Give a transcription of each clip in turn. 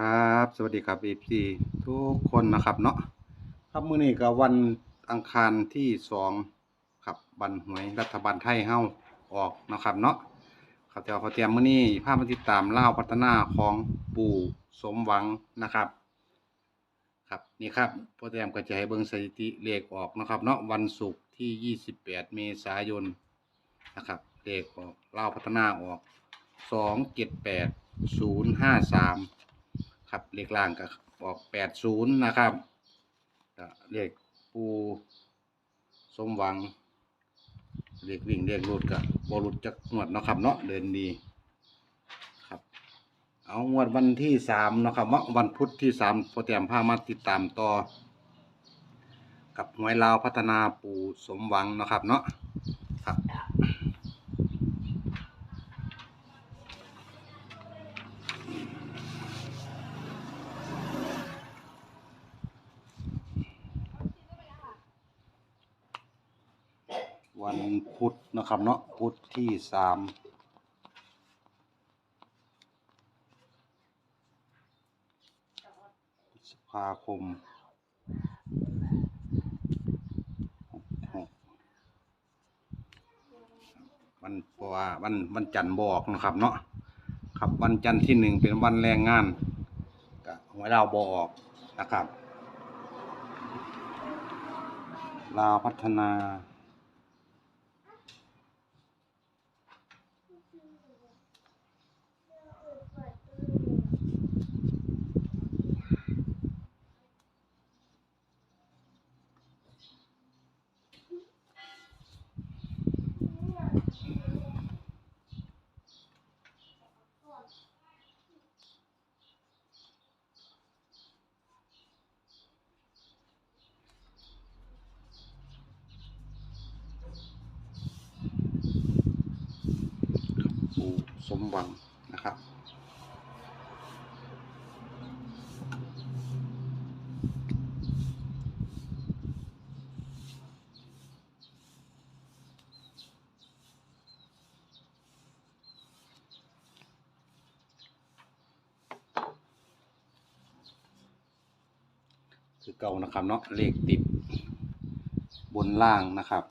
ครับ สวัสดีครับเอฟซีทุกคนนะครับเนาะครับมื้อนี้ก็วันอังคารที่สองครับบันหวยรัฐบาลไทยเฮาออกนะครับเนาะข่าวเดี๋ยวพอเตรียมมื้อนี้ภาพมาติดตามเล่าพัฒนาของปู่สมหวังนะครับ ครับนี่ครับพอเตรียมก็จะให้เบิ่งสถิติเลขออกนะครับเนาะวันศุกร์ที่ 28 เมษายนนะครับเลขออกเล่าพัฒนาออก 278 053 ครับเลขล่างก็ออกแปดศูนย์นะครับเลขปูสมหวังเลขวิ่งเลขรุดกับบรุดจักงวดเนาะครับเนาะเดินดีครับ เอางวดวันที่สามเนาะครับเนาวันพุธที่สามโปรแกรมพามาติดตามต่อ กับหวยลาวพัฒนาปูสมหวังเนาะครับเนาะครับ วันพุธ นะครับเนาะพุทธที่สามพฤษภาคมวันเพราะว่าวันวันจันทร์บอกนะครับเนาะครับวันจันทร์ที่หนึ่งเป็นวันแรงงานก็หวยเราวบออกนะครับ ลาวพัฒนา ปู่ สมหวังนะครับ คือเก่านะครับเนาะเลขติดบนล่างนะครับ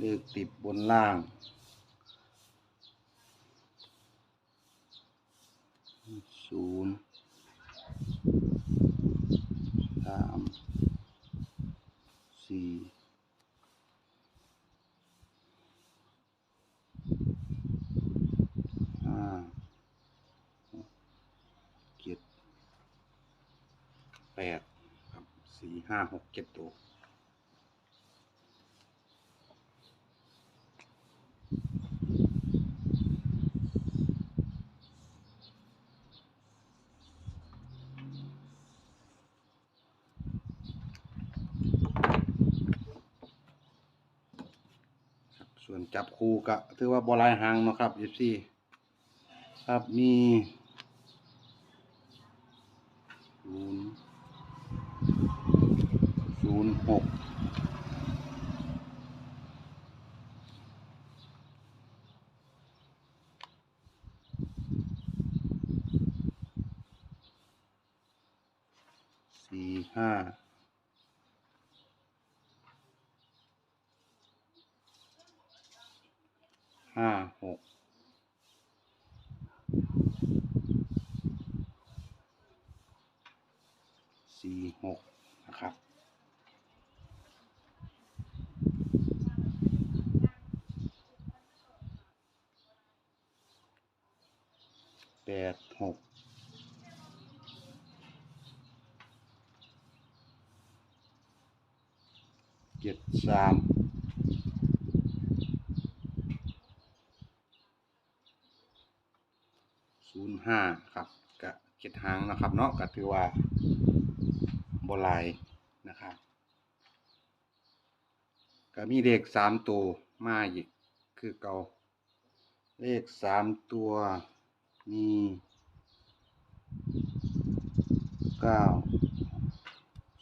เลขติดบนล่าง ศูนย์สามสี่ห้าเจ็ดแปดครับสี่ห้าหกเจ็ดตัว ส่วนจับคู่ก็ถือว่าบอลายหางนะครับยี่สี่ครับมีศูนย์ศูนย์หกสี่ห้า ห้าหกสี่หกนะครับแปดหกเจ็ดสาม ห้าครับกับเจ็ดหางนะครับเนาะกับือว่าโบไลนะครับก็มีเลขสามตัวมาอีกคือเก่าเลขสามตัวมีเก้า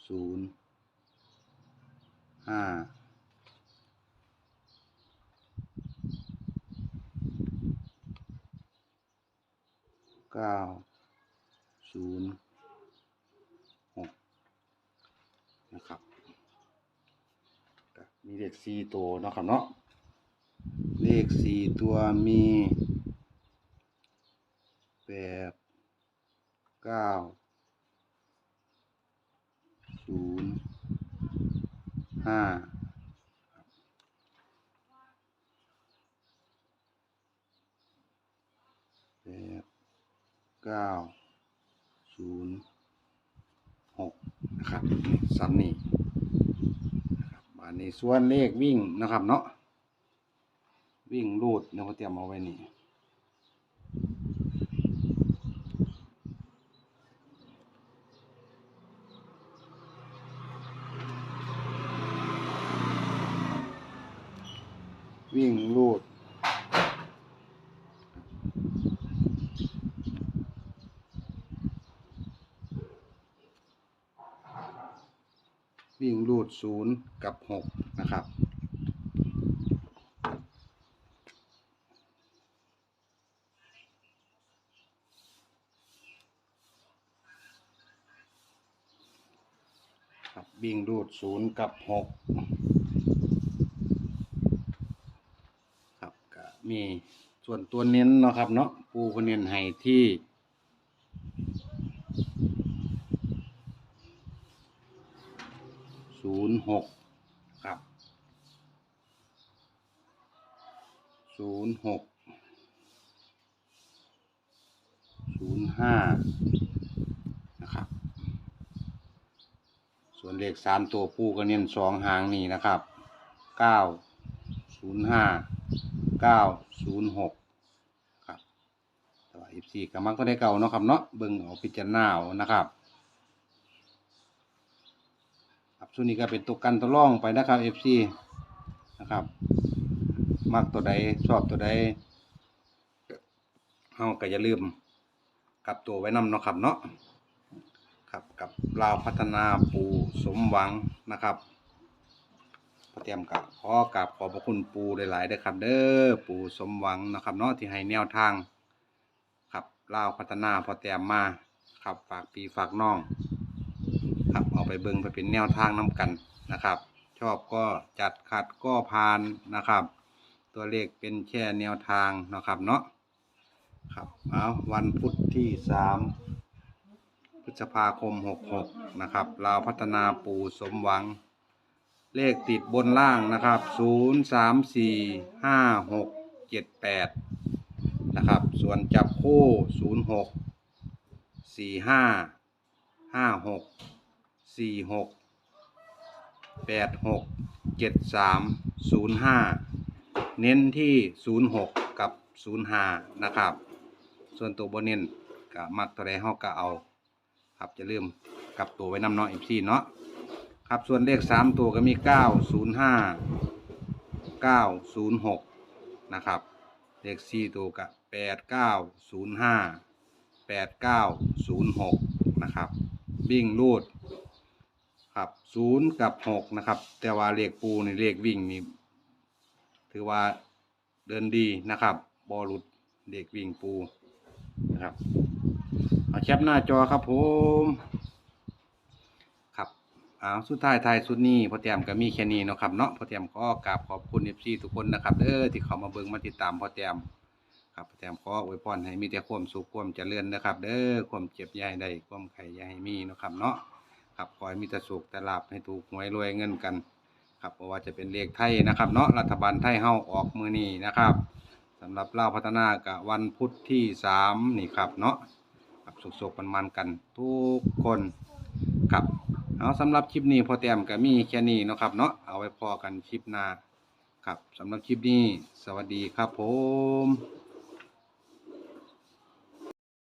ศูนย์ห้า ก้าศูนย์หกนะครับมีเลขสี่ตัวนะครับเนาะเลขสี่ตัวมีแปดเก้าศูนย์ห้า เก้าศูนย์หกนะครับซ้ำนี่นะครับบานนี้ส่วนเลขวิ่งนะครับเนาะวิ่งรูดเนี่ยเขาเตรียมเอาไว้นี่วิ่งรูด วิ่ง รูดศูนย์กับหกนะครับ ครับวิ่งรูดศูนย์กับหกครับก็มีส่วนตัวเน้นเนาะครับเนาะปูคนเน้นให้ที่ ศูนย์หกครับศูนย์หกศูนย์ห้านะครับ ส่วนเลขสามตัวปูก็เน้นสองหางนี่นะครับเก้าศูนย์ห้าเก้าศูนย์หกครับแต่ว่าอีสี่ก็มักก็ได้เก่าเนาะครับเนาะเบิ่งเอาพิจารณาเอานะครับ ครับส่วนนี้ก็เป็นตัวกันตัวร่องไปนะครับ FC นะครับ มักตัวใดชอบตัวใดเฮาก็อย่าลืมกลับตัวไว้นำเนาะครับเนาะครับกับลาวพัฒนาปูสมหวังนะครับพระเตรียมกับขอกราบขอบพระคุณปูหลายๆด้อครับ เด้อปูสมหวังนะครับเนาะที่ให้แนวทางครับลาวพัฒนาพอเตรียมมาครับฝากปีฝากน้อง ไปเบิงไปเป็นแนวทางน้ากันนะครับ ชอบก็จัดขัดก็พานนะครับ ตัวเลขเป็นแค่แนวทางนะครับเนาะครับเอาวันพุธที่สามพฤษภาคม 66 นะครับลาวพัฒนาปูสมหวัง เลขติดบนล่างนะครับ 0 3 4 5 6 7 8 นะครับ ส่วนจับคู่ 0 6 4 5 5 6 4 6 8 6 7 3 0 5เน้นที่0 6กับ0 5นย์ห้านะครับ ส่วนตัวบนเน้นก็มักตัวใดเฮาก็เอา ครับจะเริ่าลืมกลับตัวไว้นำเนาะเอฟซีเนาะครับส่วนเลขสามตัวก็มีเก้าศูนย์ห้าเก้าศูนย์หกนะครับเลขสี่ตัวก็แปดเก้าศูนย์ห้าแปดเก้าศูนย์หกนะครับวิ่งรูด ครับศูนย์กับหกนะครับ แต่ว่าเลขปูในเลขวิ่งนี่ถือว่าเดินดีนะครับ บอลุดเลขวิ่งปูนะครับเอาแคปหน้าจอครับผมครับเอาสุดท้ายท้ายสุดนี้พอเตรียมก็มีแค่นี้เนาะครับเนาะพอเตรียมก็กราบขอบคุณเอฟซีทุกคนนะครับเด้อที่เข้ามาเบิ่งมาติดตามพอเตรียมครับพอเตรียมขออวยพรให้มีแต่ความสุขความเจริญนะครับ เด้อความเจ็บย่าให้ได้ความไข่ย่าให้มีเนาะครับเนาะ ครับขอให้มีแต่สุขแต่ลาภให้ถูกหวยรวยเงินกัน ครับเพราะว่าจะเป็นเลขไทยนะครับ เนาะรัฐบาลไทยเฮาออกมือนี้นะครับสำหรับเล่าพัฒนากับวันพุธที่สามนี่ครับเนาะครับสุกๆมันๆกัน ทุกคนครับเอาสำหรับคลิปนี้พอแต้มก็มีแค่นี้นะครับ เนาะเอาไว้พอกันคลิปหน้าครับสำหรับคลิปนี้ สวัสดีครับผม